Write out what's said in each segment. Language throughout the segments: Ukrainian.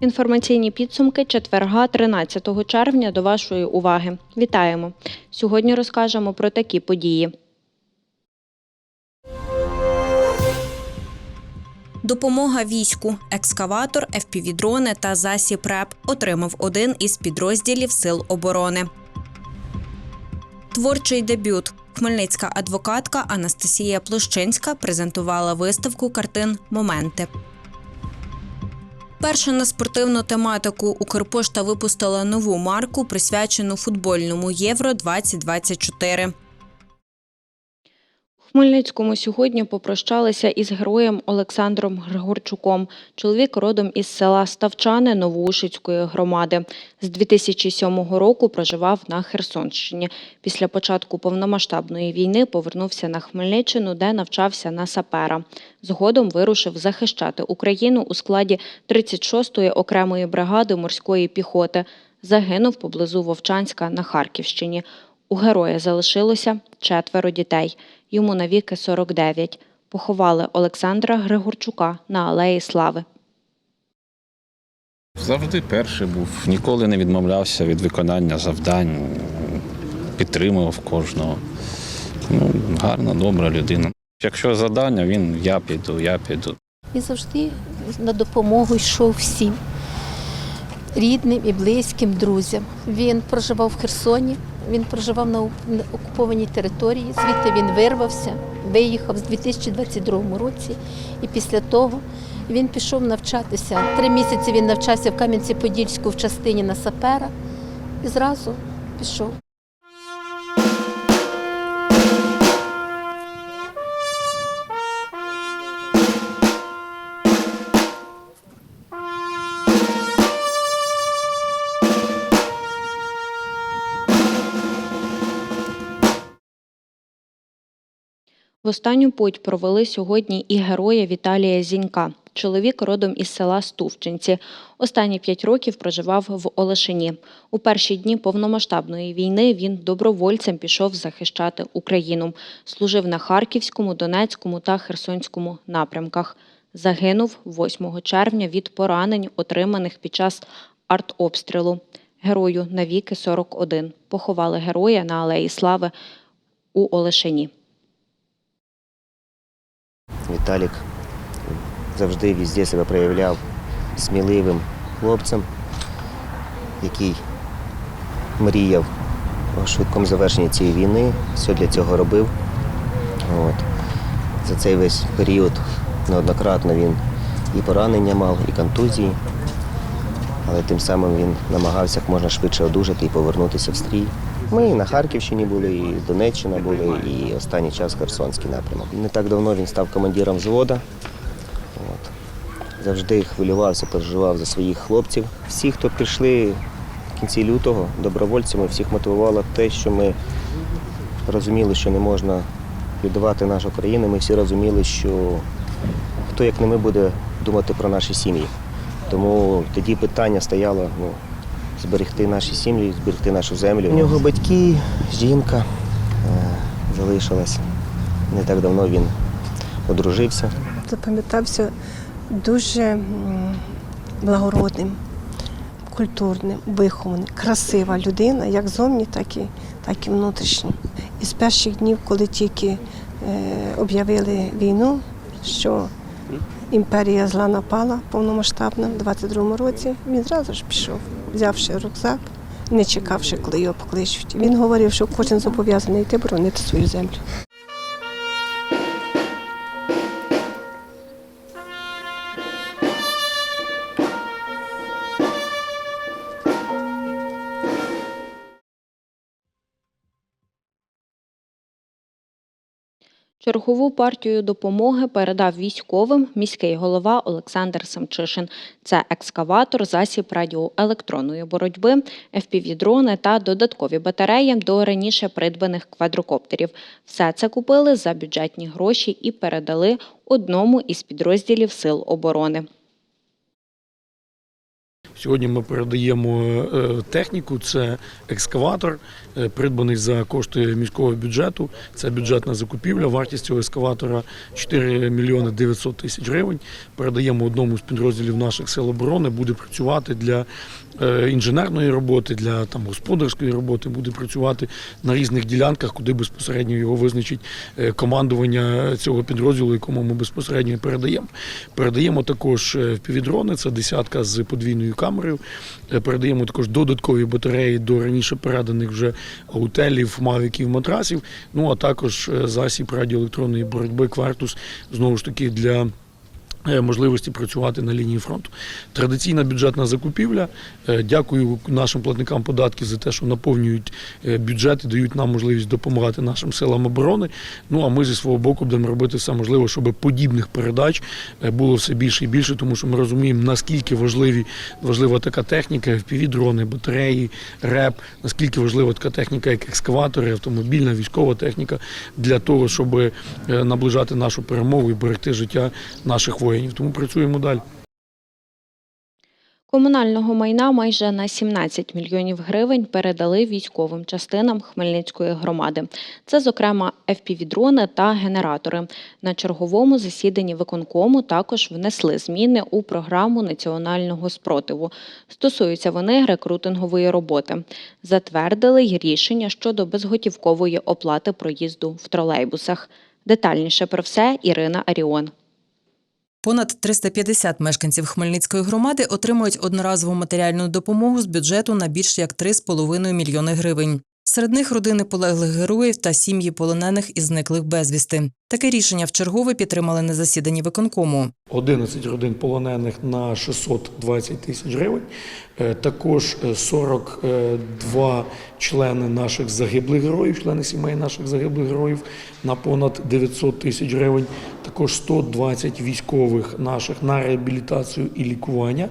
Інформаційні підсумки четверга 13 червня до вашої уваги. Вітаємо! Сьогодні розкажемо про такі події. Допомога війську, екскаватор, FPV-дрони та засіб РЕП отримав один із підрозділів Сил оборони. Творчий дебют. Хмельницька адвокатка Анастасія Площинська презентувала виставку картин Моменти. Перша на спортивну тематику Укрпошта випустила нову марку, присвячену футбольному Євро 2024. Хмельницькому сьогодні попрощалися із героєм Олександром Григорчуком. Чоловік родом із села Ставчани Новоушицької громади. З 2007 року проживав на Херсонщині. Після початку повномасштабної війни повернувся на Хмельниччину, де навчався на сапера. Згодом вирушив захищати Україну у складі 36-ї окремої бригади морської піхоти. Загинув поблизу Вовчанська на Харківщині. У героя залишилося четверо дітей. Йому навіки 49. Поховали Олександра Григорчука на Алеї Слави. Завжди перший був, ніколи не відмовлявся від виконання завдань, підтримував кожного. Ну, гарна, добра людина. Якщо завдання, він я піду, я піду. І завжди на допомогу йшов всім рідним і близьким друзям. Він проживав в Херсоні, він проживав на окупованій території, звідти він вирвався, виїхав з 2022 році. І після того він пішов навчатися. Три місяці він навчався в Кам'янці-Подільську в частині на сапера і зразу пішов. Останню путь провели сьогодні і героя Віталія Зінька. Чоловік родом із села Стувчинці. Останні п'ять років проживав в Олешині. У перші дні повномасштабної війни він добровольцем пішов захищати Україну. Служив на Харківському, Донецькому та Херсонському напрямках. Загинув 8 червня від поранень, отриманих під час артобстрілу. Герою навіки 41. Поховали героя на Алеї Слави у Олешині. Віталік завжди везде себе проявляв сміливим хлопцем, який мріяв о швидкому завершенні цієї війни, все для цього робив. От. За цей весь період неоднократно він і поранення мав, і контузії, але тим самим він намагався як можна швидше одужати і повернутися в стрій. Ми і на Харківщині були, і Донеччина були, і останній час Херсонський напрямок. Не так давно він став командиром взвода. От. Завжди хвилювався, переживав за своїх хлопців. Всі, хто прийшли в кінці лютого добровольцями, всіх мотивувало те, що ми розуміли, що не можна віддавати нашу країну. Ми всі розуміли, що хто як не ми буде думати про наші сім'ї. Тому тоді питання стояло ну, зберегти наші сім'ї, зберегти нашу землю. У нього батьки, жінка е, залишилась. Не так давно він одружився. запам'ятався дуже благородним, культурним, вихованим, красива людина, як зовні, так і, так і внутрішньо. І з перших днів, коли тільки е, об'явили війну, що імперія зла напала повномасштабно в 22-му році, він зразу ж пішов, взявши рюкзак, не чекавши, коли його покличуть. Він говорив, що кожен зобов'язаний йти боронити свою землю. Чергову партію допомоги передав військовим міський голова Олександр Самчишин. Це екскаватор, засіб радіоелектронної боротьби, FPV-дрони та додаткові батареї до раніше придбаних квадрокоптерів. Все це купили за бюджетні гроші і передали одному із підрозділів Сил оборони. Сьогодні ми передаємо е, техніку. Це екскаватор, е, придбаний за кошти міського бюджету. Це бюджетна закупівля. Вартість цього екскаватора 4 мільйони 900 тисяч гривень. Передаємо одному з підрозділів наших сил оборони. Буде працювати для е, інженерної роботи, для там господарської роботи. Буде працювати на різних ділянках, куди безпосередньо його визначить е, командування цього підрозділу, якому ми безпосередньо передаємо. Передаємо також е, впівдрони, це десятка з подвійною камерою. Е, Передаємо також додаткові батареї до раніше переданих вже аутелів, мавіків, матрасів. Ну а також е, засіб радіоелектронної боротьби Квартус знову ж таки для. Е, Можливості працювати на лінії фронту. Традиційна бюджетна закупівля. Е, Дякую нашим платникам податків за те, що наповнюють е, бюджет і дають нам можливість допомагати нашим силам оборони. Ну а ми зі свого боку будемо робити все можливе, щоб подібних передач було все більше і більше, тому що ми розуміємо, наскільки важливі важлива така техніка, FPV-дрони, батареї, РЕП, наскільки важлива така техніка, як екскаватори, автомобільна, військова техніка для того, щоб наближати нашу перемогу і берегти життя наших воїнів. Тому працюємо далі. Комунального майна майже на 17 мільйонів гривень передали військовим частинам Хмельницької громади. Це, зокрема, FPV-дрони та генератори. На черговому засіданні виконкому також внесли зміни у програму національного спротиву. Стосуються вони рекрутингової роботи. Затвердили й рішення щодо безготівкової оплати проїзду в тролейбусах. Детальніше про все Ірина Аріон. Понад 350 мешканців Хмельницької громади отримують одноразову матеріальну допомогу з бюджету на більш як 3,5 мільйони гривень. Серед них родини полеглих героїв та сім'ї полонених і зниклих безвісти. Таке рішення вчергове підтримали на засіданні виконкому. 11 родин полонених на 620 тисяч гривень. Е, Також е, 42 члени наших загиблих героїв, члени сімей наших загиблих героїв на понад 900 тисяч гривень. Також 120 військових наших на реабілітацію і лікування,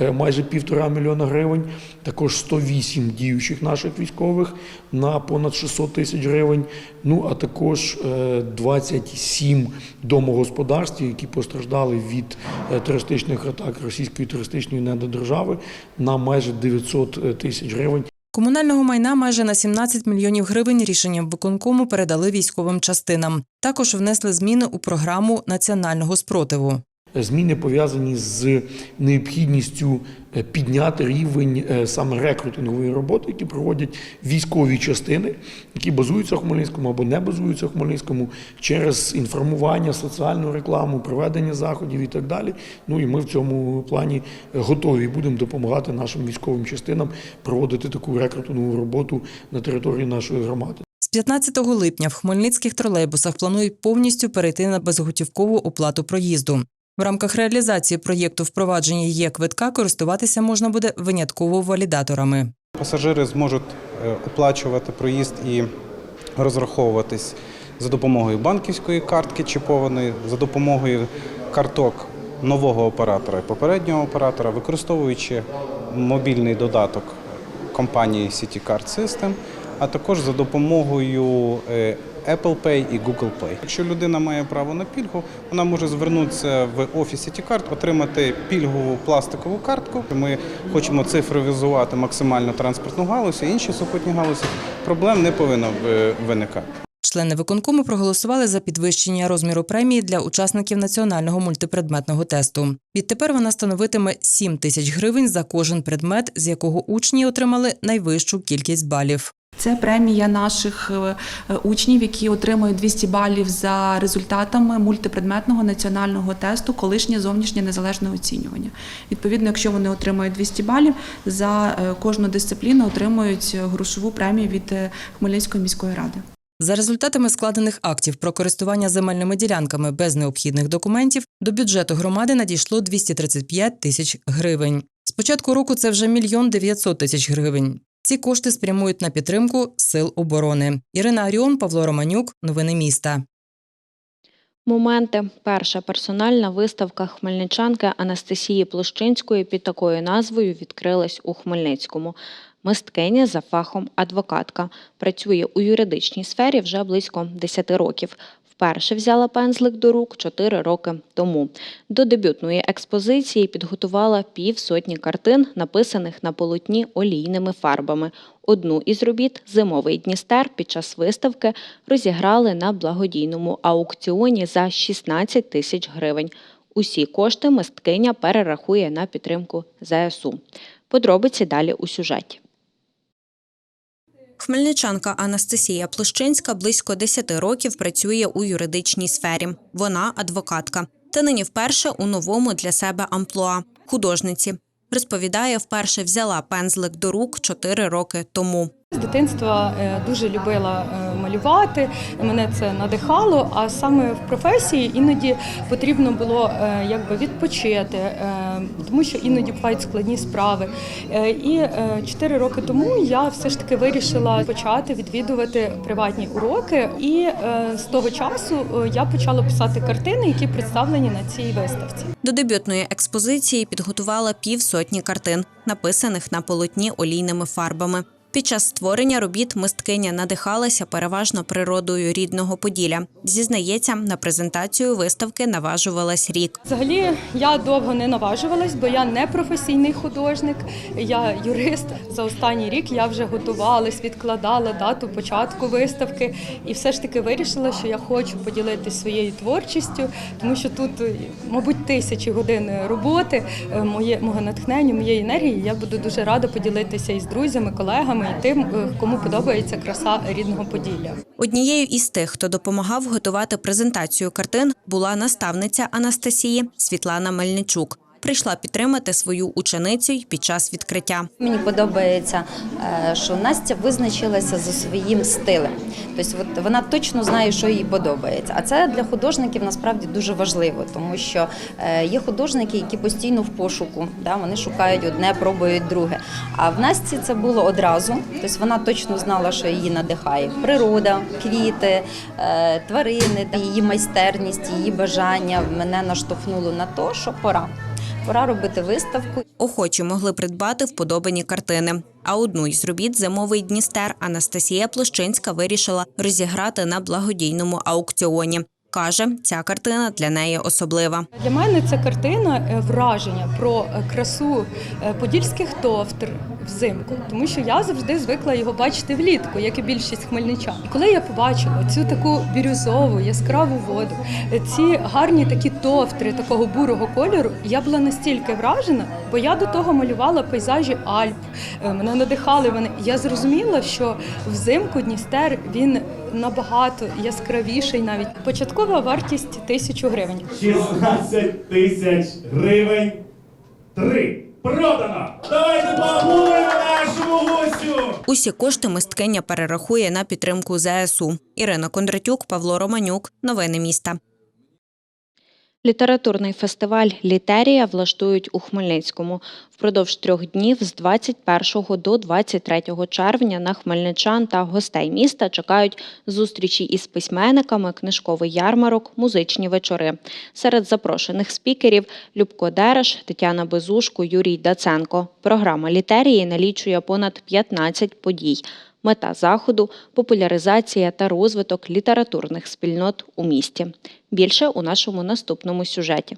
е, майже півтора мільйона гривень. Також 108 діючих наших військових на понад 600 тисяч гривень. Ну а також е, 27 домогосподарств, які постраждали від е, терористичних атак російської терористичної недодержави на майже 900 тисяч гривень. Комунального майна майже на 17 мільйонів гривень рішенням виконкому передали військовим частинам. Також внесли зміни у програму національного спротиву. Зміни пов'язані з необхідністю е, підняти рівень е, саме рекрутингової роботи, які проводять військові частини, які базуються в Хмельницькому або не базуються в Хмельницькому, через інформування, соціальну рекламу, проведення заходів і так далі. Ну і ми в цьому плані готові будемо допомагати нашим військовим частинам проводити таку рекрутингову роботу на території нашої громади. З 15 липня в хмельницьких тролейбусах планують повністю перейти на безготівкову оплату проїзду. В рамках реалізації проєкту впровадження є квитка користуватися можна буде винятково валідаторами. Пасажири зможуть е, оплачувати проїзд і розраховуватись за допомогою банківської картки чіпованої, за допомогою карток нового оператора і попереднього оператора, використовуючи мобільний додаток компанії CityCard System, а також за допомогою е, Apple Pay і Google Pay. Якщо людина має право на пільгу, вона може звернутися в офіс CityCard, отримати пільгову пластикову картку. Ми хочемо цифровізувати максимально транспортну галузь, і інші супутні галузі. Проблем не повинно е, виникати. Члени виконкому проголосували за підвищення розміру премії для учасників національного мультипредметного тесту. Відтепер вона становитиме 7 тисяч гривень за кожен предмет, з якого учні отримали найвищу кількість балів. Це премія наших е, е, учнів, які отримують 200 балів за результатами мультипредметного національного тесту, колишнє зовнішнє незалежне оцінювання. Відповідно, якщо вони отримують 200 балів, за е, кожну дисципліну отримують грошову премію від Хмельницької міської ради. За результатами складених актів про користування земельними ділянками без необхідних документів до бюджету громади надійшло 235 тисяч гривень. З початку року це вже мільйон 900 тисяч гривень. Ці кошти спрямують на підтримку сил оборони. Ірина Аріон, Павло Романюк. Новини міста. Моменти. Перша персональна виставка хмельничанки Анастасії Площинської під такою назвою відкрилась у Хмельницькому. Мисткиня за фахом адвокатка. Працює у юридичній сфері вже близько 10 років. Вперше взяла пензлик до рук чотири роки тому. До дебютної експозиції підготувала півсотні картин, написаних на полотні олійними фарбами. Одну із робіт Зимовий Дністер під час виставки розіграли на благодійному аукціоні за 16 тисяч гривень. Усі кошти мисткиня перерахує на підтримку ЗСУ. Подробиці далі у сюжеті. Хмельничанка Анастасія Площинська близько 10 років працює у юридичній сфері. Вона адвокатка. Та нині вперше у новому для себе амплуа художниці. Розповідає, вперше взяла пензлик до рук 4 роки тому. Дитинства е, дуже любила е, малювати, мене це надихало. А саме в професії іноді потрібно було е, якби відпочити, тому що іноді бувають складні справи. І чотири роки тому я все ж таки вирішила почати відвідувати приватні уроки. І з того часу я почала писати картини, які представлені на цій виставці. До дебютної експозиції підготувала півсотні картин, написаних на полотні олійними фарбами. Під час створення робіт мисткиня надихалася переважно природою рідного Поділля. Зізнається, на презентацію виставки наважувалась рік. Взагалі я довго не наважувалась, бо я не професійний художник, я юрист. За останній рік я вже готувалась, відкладала дату початку виставки і все ж таки вирішила, що я хочу поділитися своєю творчістю, тому що тут, мабуть, тисячі годин роботи, е, моє мого натхнення, моєї енергії. Я буду дуже рада поділитися із друзями, колегами і тим, е, кому подобається краса рідного Поділля. Однією із тих, хто допомагав готувати презентацію картин, була наставниця Анастасії Світлана Мельничук. Прийшла підтримати свою ученицю й під час відкриття. Мені подобається, е, що Настя визначилася за своїм стилем. Тобто вона точно знає, що їй подобається. А це для художників насправді дуже важливо, тому що е, є художники, які постійно в пошуку, да, вони шукають одне, пробують друге. А в Насті це було одразу. Тобто вона точно знала, що її надихає природа, квіти, е, тварини, її майстерність, її бажання мене наштовхнуло на те, що пора. Пора робити виставку. Охочі могли придбати вподобані картини. А одну із робіт Зимовий Дністер Анастасія Площинська вирішила розіграти на благодійному аукціоні. Каже, ця картина для неї особлива. Для мене ця картина е, враження про е, красу е, подільських товтр взимку, тому що я завжди звикла його бачити влітку, як і більшість хмельничан. І коли я побачила цю таку бірюзову яскраву воду, ці гарні такі товтри такого бурого кольору, я була настільки вражена, бо я до того малювала пейзажі Альп. Мене надихали вони. Я зрозуміла, що взимку Дністер він набагато яскравіший навіть. Початкова вартість тисячу гривень. 16 тисяч гривень. Три. Продано! Давайте поаплодуємо нашому гостю! Усі кошти мисткиня перерахує на підтримку ЗСУ. Ірина Кондратюк, Павло Романюк. Новини міста. Літературний фестиваль Літерія влаштують у Хмельницькому. Впродовж трьох днів з 21 до 23 червня на хмельничан та гостей міста чекають зустрічі із письменниками, книжковий ярмарок, музичні вечори. Серед запрошених спікерів Любко Дереш, Тетяна Безушко, Юрій Даценко. Програма Літерії налічує понад 15 подій. Мета заходу популяризація та розвиток літературних спільнот у місті. Більше у нашому наступному сюжеті.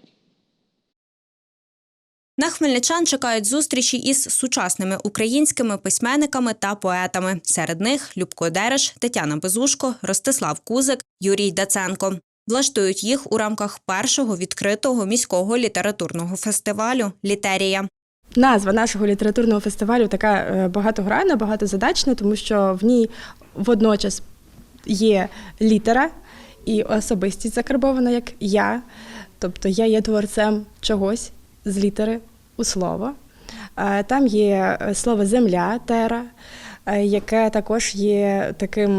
На хмельничан чекають зустрічі із сучасними українськими письменниками та поетами. Серед них Любко Дереш, Тетяна Безушко, Ростислав Кузик, Юрій Даценко. Влаштують їх у рамках першого відкритого міського літературного фестивалю Літерія. Назва нашого літературного фестивалю така е, багатогранна, багатозадачна, тому що в ній водночас є літера і особистість закарбована як я. Тобто я є творцем чогось з літери у слово. Е, Там є е, слово земля, тера, яке також є таким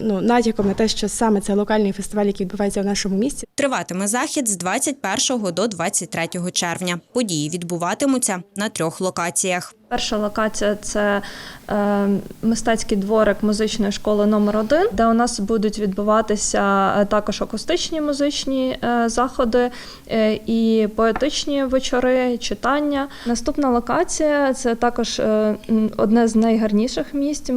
ну, натяком на те, що саме це локальний фестиваль, який відбувається в нашому місті. Триватиме захід з 21 до 23 червня. Події відбуватимуться на трьох локаціях. Перша локація це е, мистецький дворик музичної школи номер 1 де у нас будуть відбуватися е, також акустичні музичні е, заходи і поетичні вечори, читання. Наступна локація це також одне з найгарніших місць,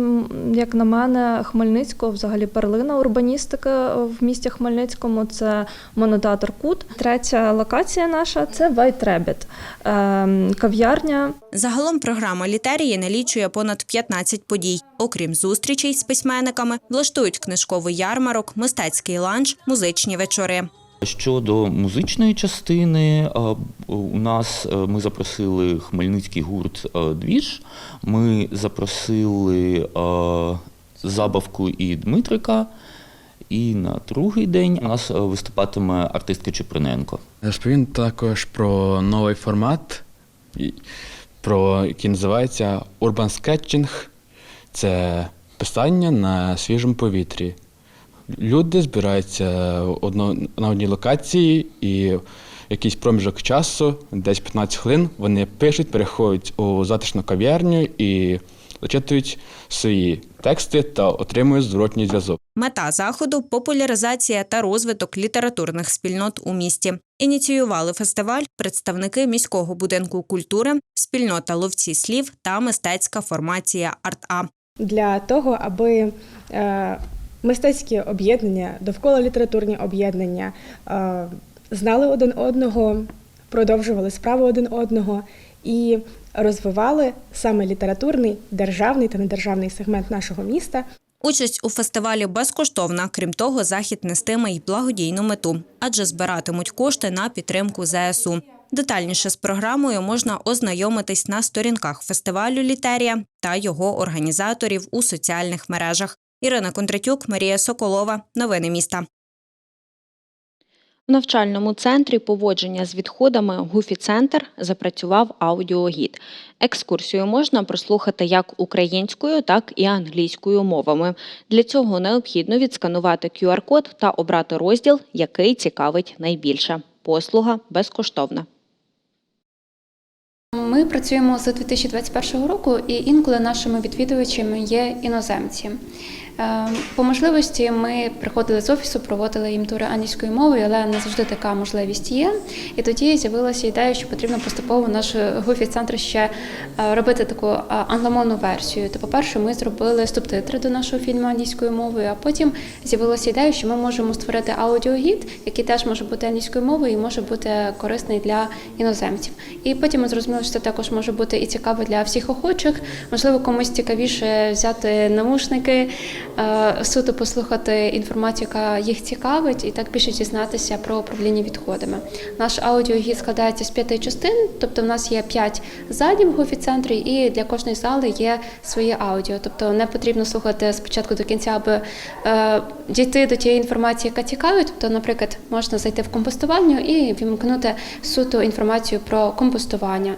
як на мене, Хмельницького, взагалі перлина урбаністики в місті Хмельницькому. Це монотеатр Кут. Третя локація наша це White Rabbit, кав'ярня. Загалом програма літерії налічує понад 15 подій. Окрім зустрічей з письменниками, влаштують книжковий ярмарок, мистецький ланч, музичні вечори. Щодо музичної частини, у нас е, ми запросили хмельницький гурт е, Двіж, ми запросили е, Забавку і Дмитрика. І на другий день у нас виступатиме артистка Чеприненко. Розповім також про новий формат, про який називається Urban Sketching. Це писання на свіжому повітрі. Люди збираються на одній локації і якийсь проміжок часу, десь 15 хвилин, вони пишуть, переходять у затишну кав'ярню і зачитують свої тексти та отримують зворотній зв'язок. Мета заходу популяризація та розвиток літературних спільнот у місті. Ініціювали фестиваль представники міського будинку культури, спільнота ловці слів та мистецька формація Арт-А. для того, аби е, мистецькі об'єднання, довкола літературні об'єднання е, знали один одного, продовжували справу один одного і розвивали саме літературний, державний та недержавний сегмент нашого міста. Участь у фестивалі безкоштовна. Крім того, захід нестиме й благодійну мету, адже збиратимуть кошти на підтримку ЗСУ. Детальніше з програмою можна ознайомитись на сторінках фестивалю Літерія та його організаторів у соціальних мережах. Ірина Кондратюк, Марія Соколова. Новини міста. В навчальному центрі поводження з відходами Гуфі-центр запрацював аудіогід. Екскурсію можна прослухати як українською, так і англійською мовами. Для цього необхідно відсканувати QR-код та обрати розділ, який цікавить найбільше. Послуга безкоштовна. Ми працюємо з 2021 року, і інколи нашими відвідувачами є іноземці. Е, По можливості ми приходили з офісу, проводили їм тури англійською мовою, але не завжди така можливість є. І тоді з'явилася ідея, що потрібно поступово наш гофі центр ще е, робити таку е, англомовну версію. То, по-перше, ми зробили субтитри до нашого фільму англійською мовою, а потім з'явилася ідея, що ми можемо створити аудіогід, який теж може бути англійською мовою і може бути корисний для іноземців. І потім ми зрозуміли, що це також може бути і цікаво для всіх охочих. Можливо, комусь цікавіше взяти навушники, е, суто послухати інформацію, яка їх цікавить, і так більше дізнатися про управління відходами. Наш аудіогід складається з п'яти частин, тобто в нас є п'ять залів в гофі-центрі, і для кожної зали є своє аудіо. Тобто не потрібно слухати спочатку до кінця, аби е, дійти до тієї інформації, яка цікавить. Тобто, наприклад, можна зайти в компостувальню і вімкнути суто інформацію про компостування.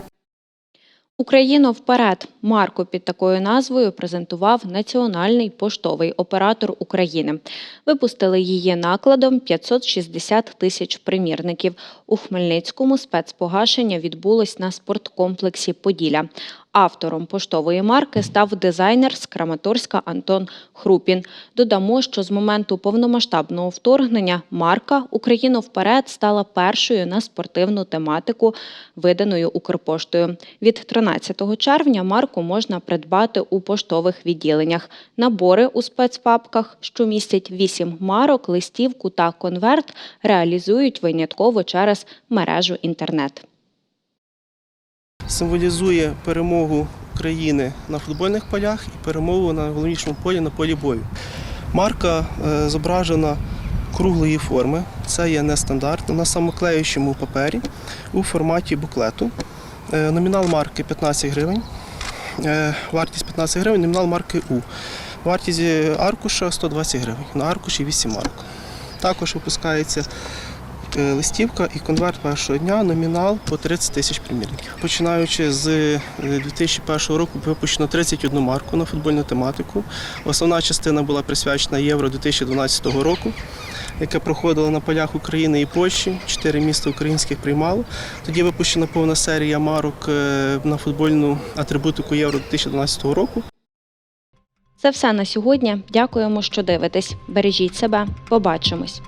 Україно вперед марку під такою назвою презентував Національний поштовий оператор України. Випустили її накладом 560 тисяч примірників. У Хмельницькому спецпогашення відбулось на спорткомплексі Поділля. Автором поштової марки став дизайнер з Краматорська Антон Хрупін. Додамо, що з моменту повномасштабного вторгнення марка Україно вперед стала першою на спортивну тематику, виданою Укрпоштою. Від 13 червня марку можна придбати у поштових відділеннях. Набори у спецпапках, що містять 8 марок, листівку та конверт, реалізують винятково через мережу інтернет. Символізує перемогу України на футбольних полях і перемогу на головнішому полі на полі бою. Марка е, зображена круглої форми. Це є нестандартно на самоклеючому папері у форматі буклету. Е, Номінал марки 15 гривень. Е, Вартість 15 гривень, номінал марки У. Вартість аркуша 120 гривень. На аркуші 8 марок. Також випускається листівка і конверт першого дня, номінал по 30 тисяч примірників. Починаючи з е, 2001 року випущено 31 марку на футбольну тематику. Основна частина була присвячена Євро 2012 року, яке проходило на полях України і Польщі. Чотири міста українських приймало. Тоді випущена повна серія марок е, на футбольну атрибутику Євро 2012 року. Це все на сьогодні. Дякуємо, що дивитесь. Бережіть себе. Побачимось.